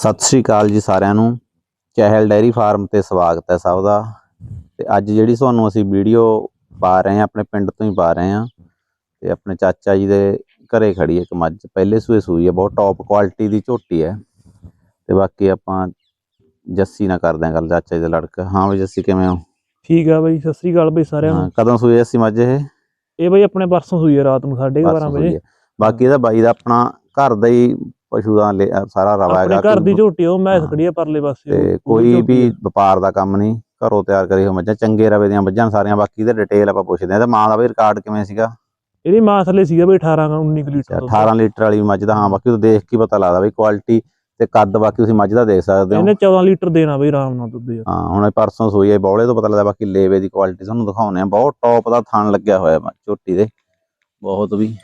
ਸਤਿ ਸ੍ਰੀ ਅਕਾਲ ਜੀ ਸਾਰਿਆਂ ਨੂੰ। ਚਹਿਲ ਡੈਰੀ ਫਾਰਮ ਤੇ ਸਵਾਗਤ ਹੈ ਸਭ ਦਾ। ਤੇ ਅੱਜ ਜਿਹੜੀ ਤੁਹਾਨੂੰ ਅਸੀਂ ਵੀਡੀਓ ਪਾ ਰਹੇ ਹਾਂ ਆਪਣੇ ਪਿੰਡ ਤੋਂ ਹੀ ਪਾ ਰਹੇ ਹਾਂ। ਤੇ ਆਪਣੇ ਚਾਚਾ ਜੀ ਦੇ ਘਰੇ ਖੜੀ ਇੱਕ ਮੱਝ ਪਹਿਲੇ ਸੂਏ ਸੂਈ ਹੈ ਬਹੁਤ ਟੌਪ ਕੁਆਲਿਟੀ ਦੀ ਝੋਟੀ ਹੈ। ਤੇ ਬਾਕੀ ਆਪਾਂ ਜੱਸੀ ਨਾਲ ਕਰਦੇ ਹਾਂ ਗੱਲ ਚਾਚਾ ਜੀ ਦੇ ਲੜਕਾ। ਹਾਂ ਵੀ ਜੱਸੀ ਕਿਵੇਂ ਹੋ? ਠੀਕ ਆ ਬਾਈ ਸਤਿ ਸ੍ਰੀ ਅਕਾਲ ਬਾਈ ਸਾਰਿਆਂ ਨੂੰ। ਕਦੋਂ ਸੂਈ ਜੱਸੀ ਮੱਝ ਇਹ? ਇਹ ਬਾਈ ਆਪਣੇ ਪਰਸੋਂ ਸੂਈ ਰਾਤ ਨੂੰ 12:30 ਪਰਸੋਂ ਸੂਈ ਵਜੇ। ਬਾਕੀ ਇਹਦਾ ਬਾਈ ਦਾ ਆਪਣਾ ਘਰ ਦਾ ਹੀ ਪਸ਼ੂ ਦਾ ਲੈ- ਸਾਰਾ ਰਵਾ ਆਪਣੇ ਹੈਗਾ ਘਰ ਦੀ ਝੋਟੀ ਉਹ ਹਾਂ। ਖੜੀ ਆ ਪਰਲੇ ਪਾਸੇ ਤੇ ਉਹ- ਕੋਈ ਝੋਟੀ ਵੀ ਆ। ਵਪਾਰ ਦਾ ਕੰਮ ਨਹੀਂ ਘਰੋਂ ਤਿਆਰ ਕਰੀ ਹੋ ਮੱਝਾਂ ਚੰਗੇ ਰਵੇ ਦੀਆਂ ਮੱਝਾਂ ਸਾਰੀਆਂ ਬਾਕੀ ਦੇ ਡਿਟੇਲ ਆਪਾਂ ਪੁੱਛਦੇ ਹਾਂ ਤੇ ਮਾਂ ਦਾ ਵੀ ਰਿਕਾਰਡ ਕਿਵੇਂ ਸੀਗਾ ਇਹਦੀ ਮਾਂ ਥੱਲੇ ਸੀਗਾ ਬਾਈ 18 19 ਕੁ ਲੀਟਰ ਦੁੱਧ। 18 ਲੀਟਰ ਵਾਲੀ ਮੱਝ ਦਾ ਹਾਂ ਬਾਕੀ ਉਹ ਦੇਖ ਕੇ ਹੀ ਪਤਾ ਲੱਗਦਾ ਵੀ ਕੁਆਲਿਟੀ ਤੇ ਕੱਦ ਬਾਕੀ ਤੁਸੀਂ ਮੱਝ ਦਾ ਦੇਖ ਸਕਦੇ ਹੋ ਇਹਨੇ 14 ਲੀਟਰ ਦੇਣਾ ਬਾਈ ਆਰਾਮ ਨਾਲ ਦੁੱਧ ਯਾਰ ਹਾਂ ਹੁਣ ਇਹ ਪਰਸੋਂ ਸੋਈ ਹੈ ਬੌਲੇ ਤੋਂ ਪਤਾ ਲੱਗਦਾ ਬਾਕੀ ਲੇਵੇ ਦੀ ਕੁਆਲਿਟੀ ਤੁਹਾਨੂੰ ਦਿਖਾਉਣੇ ਆ ਬਹੁਤ ਟੌਪ ਦਾ ਥਣ ਲੱਗਿਆ ਹੋਇਆ ਵਾ ਝੋਟੀ ਦੇ ਬਹੁਤ ਵੀ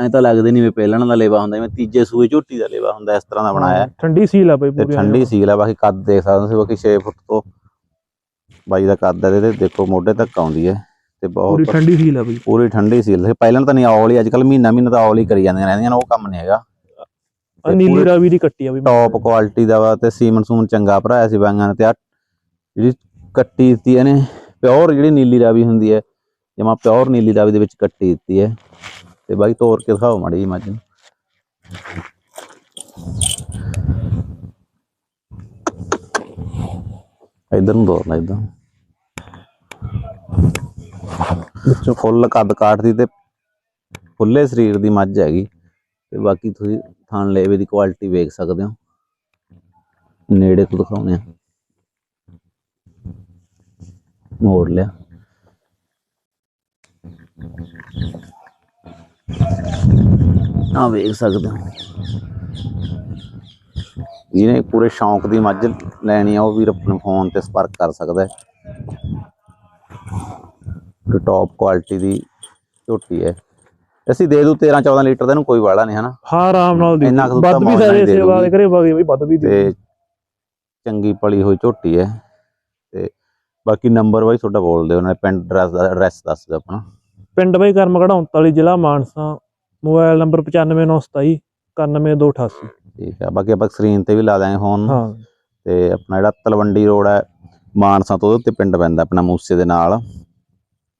ਐਂ ਤਾਂ ਲੱਗਦੇ ਨਹੀਂ ਵੀ ਪਹਿਲਣ ਦਾ ਲੇਵਾ ਹੁੰਦਾ ਜਿਵੇਂ ਤੀਜੇ ਸੂਏ ਝੋਟੀ ਦਾ ਲੇਵਾ ਹੁੰਦਾ ਇਸ ਤਰ੍ਹਾਂ ਦਾ ਬਣਾਇਆ। ਠੰਡੀ ਸੀਲ ਆ ਬਾਈ ਪੂਰੀ ਠੰਡੀ ਸੀਲ ਆ ਬਾਕੀ ਕੱਦ ਦੇਖ ਸਕਦੇ ਹੋ ਤੁਸੀਂ ਬਾਕੀ 6 ਫੁੱਟ ਤੋਂ ਬਾਈ ਦਾ ਕੱਦ ਹੈ ਤੇ ਦੇਖੋ ਮੋਢੇ ਤੱਕ ਆਉਂਦੀ ਹੈ ਤੇ ਪੂਰੀ ਬਹੁਤ ਠੰਡੀ ਸੀਲ ਆ ਬਾਈ। ਪੂਰੀ ਠੰਡੀ ਸੀਲ। ਪਹਿਲਾਂ ਤਾਂ ਨਹੀਂ ਔਲ ਹੀ ਅੱਜ ਕੱਲ ਮਹੀਨਾ ਮਹੀਨਾ ਤਾਂ ਔਲ ਹੀ ਕਰੀ ਜਾਂਦੀਆਂ ਰਹਿੰਦੀਆਂ ਨੇ ਉਹ ਕੰਮ ਨਹੀਂ ਹੈਗਾ। ਨੀਲੀ ਪੂਰੀ ਰਾਵੀ ਦੀ ਕੱਟੀ ਆ ਬਾਈ ਟੌਪ ਕੁਆਲਿਟੀ ਦਾ ਵਾ ਤੇ ਸੀਮਨ ਸੂਮਨ ਚੰਗਾ ਭਰਾਇਆ ਸੀ ਬਾਈਆਂ ਨੇ ਤੇ ਆ ਜਿਹੜੀ ਕੱਟੀ ਦਿੱਤੀ ਇਹਨੇ ਪਿਓਰ ਜਿਹੜੀ ਨੀਲੀ ਰਾਵੀ ਹੁੰਦੀ ਹੈ ਜਮਾ ਪਿਓਰ ਨੀਲੀ ਰਾਵੀ ਦੇ ਵਿੱਚ ਕੱਟੀ ਦਿੱਤੀ ਹੈ। ਤੇ ਬਾਈ ਤੋੜ ਕੇ ਦਿਖਾਓ ਮਾੜੀ ਜਿਹੀ ਮੱਝ ਨੂੰ। ਇਧਰ ਨੂੰ ਤੋੜਨਾ ਇਦਾਂ ਵਿੱਚੋਂ ਫੁੱਲ ਕੱਦ ਕਾਟਦੀ ਤੇ ਫੁੱਲੇ ਸਰੀਰ ਦੀ ਮੱਝ ਹੈਗੀ। ਤੇ ਬਾਕੀ ਤੁਸੀਂ ਥਣ ਲੇਵੇ ਦੀ ਕੁਆਲਿਟੀ ਵੇਖ ਸਕਦੇ ਹੋ। ਨੇੜੇ ਤੋਂ ਦਿਖਾਉਣੇ ਆ ਮੋੜ ਲਿਆ। ਆ ਵੇਖ ਸਕਦੇ ਹੋ। ਜਿਹਨੇ ਪੂਰੇ ਸ਼ੌਂਕ ਦੀ ਮੱਝ ਲੈਣੀ ਆ ਉਹ ਵੀਰ ਆਪਣੇ ਫੋਨ ਤੇ ਸੰਪਰਕ ਕਰ ਸਕਦਾ ਹੈ। ਟੌਪ ਕੁਆਲਿਟੀ ਦੀ ਝੋਟੀ ਹੈ। ਅਸੀਂ ਦੇ ਦੂ 13 14 ਲੀਟਰ ਦਾ ਇਹਨੂੰ ਕੋਈ ਵਾਲਾ ਨਹੀਂ ਹਨਾ? ਹਾਂ ਆਰਾਮ ਨਾਲ ਦੇ ਵੱਧ ਵੀ ਨਾਲ ਸਾਰੇ ਸੇਵਾ। ਦੇ ਕਰੇ ਬਾਈ ਵੱਧ ਵੀ ਦੇ ਤੇ ਚੰਗੀ ਪਲੀ ਹੋਈ ਝੋਟੀ ਹੈ। ਤੇ ਬਾਕੀ ਨੰਬਰ ਵਾਈ ਤੁਹਾਡਾ ਬੋਲ ਦਿਓ ਉਹਨਾਂ ਦੇ ਪਿੰਡ ਐਡਰੈਸ ਦੱਸ ਦਿਓ ਆਪਣਾ। ਪਿੰਡ ਬਾਈ ਕਰਮ ਕਢਾਉਂਤ ਜ਼ਿਲ੍ਹਾ ਮਾਨਸਾ ਮੋਬਾਈਲ ਨੰਬਰ 95927 91288 ਠੀਕ ਹੈ ਬਾਕੀ ਆਪਾਂ ਸਕਰੀਨ ਤੇ ਵੀ ਲਾ ਦਾਂਗੇ ਫੋਨ ਹਾਂ। ਤੇ ਆਪਣਾ ਜਿਹੜਾ ਤਲਵੰਡੀ ਰੋਡ ਹੈ ਮਾਨਸਾ ਤੋਂ ਉਹਦੇ ਉੱਤੇ ਪਿੰਡ ਪੈਂਦਾ ਆਪਣਾ ਮੂਸੇ ਦੇ ਨਾਲ।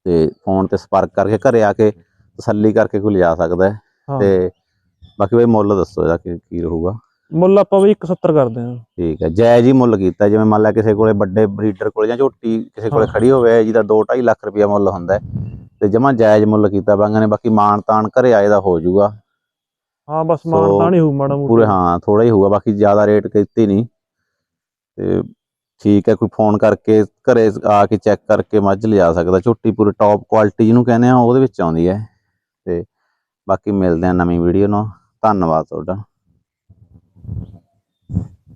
ਤੇ ਫੋਨ ਤੇ ਸੰਪਰਕ ਕਰਕੇ ਘਰੇ ਆ ਕੇ ਤਸੱਲੀ ਕਰਕੇ ਕੋਈ ਲਿਜਾ ਸਕਦਾ ਹੈ। ਤੇ ਬਾਕੀ ਬਈ ਮੁੱਲ ਦੱਸੋ ਇਹਦਾ ਕੀ ਕੀ ਰਹੂਗਾ। ਮੁੱਲ ਆਪਾਂ ਵੀ 170 ਕਰਦੇ ਹਾਂ। ਠੀਕ ਹੈ ਜਾਇਜ਼ ਹੀ ਮੁੱਲ ਕੀਤਾ ਜਿਵੇਂ ਮੰਨ ਲਾ ਕਿਸੇ ਕੋਲੇ ਵੱਡੇ ਬਰੀਡਰ ਕੋਲੇ ਜਾਂ ਝੋਟੀ ਕਿਸੇ ਕੋਲੇ। ਖੜੀ ਹੋਵੇ ਜਿਹਦਾ 2.5 ਲੱਖ ਰੁਪਇਆ ਮੁੱਲ ਹੁੰਦਾ ਹੈ, ਤੇ ਜਮਾ ਜਾਇਜ਼ ਮੁੱਲ ਕੀਤਾ ਬਾਂਗਾ ਨੇ ਬਾਕੀ ਮਾਨ ਤਾਨ ਘਰੇ ਆਏ ਦਾ ਹੋ ਜਾਊਗਾ। ਹਾਂ ਬਸ ਮਾਨ ਤਾਂ ਨਹੀਂ ਹੋਊ ਮਾੜਾ ਮੋਟਾ। ਪੂਰੇ ਹਾਂ ਥੋੜਾ ਹੀ ਹੋਊਗਾ ਬਾਕੀ ਜ਼ਿਆਦਾ ਰੇਟ ਕੀਤੀ ਨਹੀਂ। ਤੇ ਠੀਕ ਹੈ ਕੋਈ ਫੋਨ ਕਰਕੇ ਘਰੇ ਆ ਕੇ ਚੈੱਕ ਕਰਕੇ ਮੱਝ ਲਿਜਾ ਸਕਦਾ। ਝੋਟੀ ਪੂਰੀ ਟੌਪ ਕੁਆਲਿਟੀ ਜਿਹਨੂੰ ਕਹਿੰਦੇ ਆ ਉਹਦੇ ਵਿੱਚ ਆਉਂਦੀ ਹੈ। ਤੇ ਬਾਕੀ ਮਿਲਦੇ ਆ ਨਵੀਂ ਵੀਡੀਓ ਨਾਲ। ਧੰਨਵਾਦ ਤੁਹਾਡਾ।